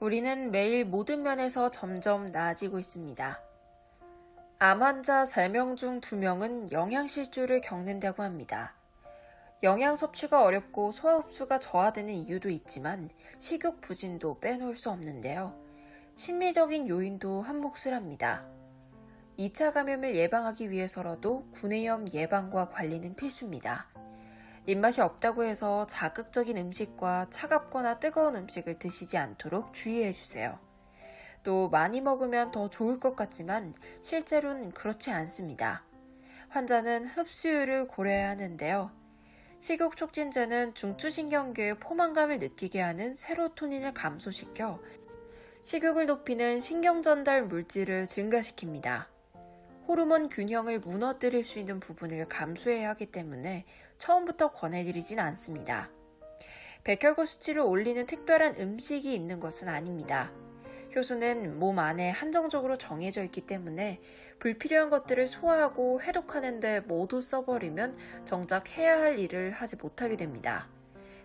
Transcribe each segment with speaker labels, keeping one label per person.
Speaker 1: 우리는 매일 모든 면에서 점점 나아지고 있습니다. 암 환자 3명 중 2명은 영양실조를 겪는다고 합니다. 영양 섭취가 어렵고 소화 흡수가 저하되는 이유도 있지만 식욕 부진도 빼놓을 수 없는데요. 심리적인 요인도 한 몫을 합니다. 2차 감염을 예방하기 위해서라도 구내염 예방과 관리는 필수입니다. 입맛이 없다고 해서 자극적인 음식과 차갑거나 뜨거운 음식을 드시지 않도록 주의해 주세요. 또 많이 먹으면 더 좋을 것 같지만 실제로는 그렇지 않습니다. 환자는 흡수율을 고려해야 하는데요. 식욕 촉진제는 중추신경계의 포만감을 느끼게 하는 세로토닌을 감소시켜 식욕을 높이는 신경전달 물질을 증가시킵니다. 호르몬 균형을 무너뜨릴 수 있는 부분을 감수해야 하기 때문에 처음부터 권해드리진 않습니다. 백혈구 수치를 올리는 특별한 음식이 있는 것은 아닙니다. 효소는 몸 안에 한정적으로 정해져 있기 때문에 불필요한 것들을 소화하고 해독하는데 모두 써버리면 정작 해야 할 일을 하지 못하게 됩니다.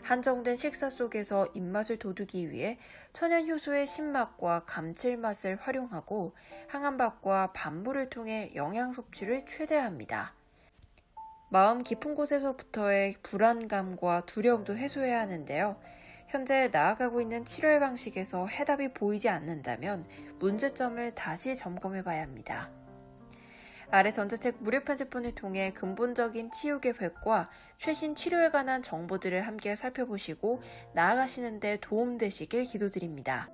Speaker 1: 한정된 식사 속에서 입맛을 돋우기 위해 천연 효소의 신맛과 감칠맛을 활용하고 항암밥과 반부를 통해 영양 섭취를 최대화합니다. 마음 깊은 곳에서부터의 불안감과 두려움도 해소해야 하는데요. 현재 나아가고 있는 치료의 방식에서 해답이 보이지 않는다면 문제점을 다시 점검해 봐야 합니다. 아래 전자책 무료 편집본을 통해 근본적인 치유 계 획과 최신 치료에 관한 정보들을 함께 살펴보시고 나아가시는 데 도움되시길 기도드립니다.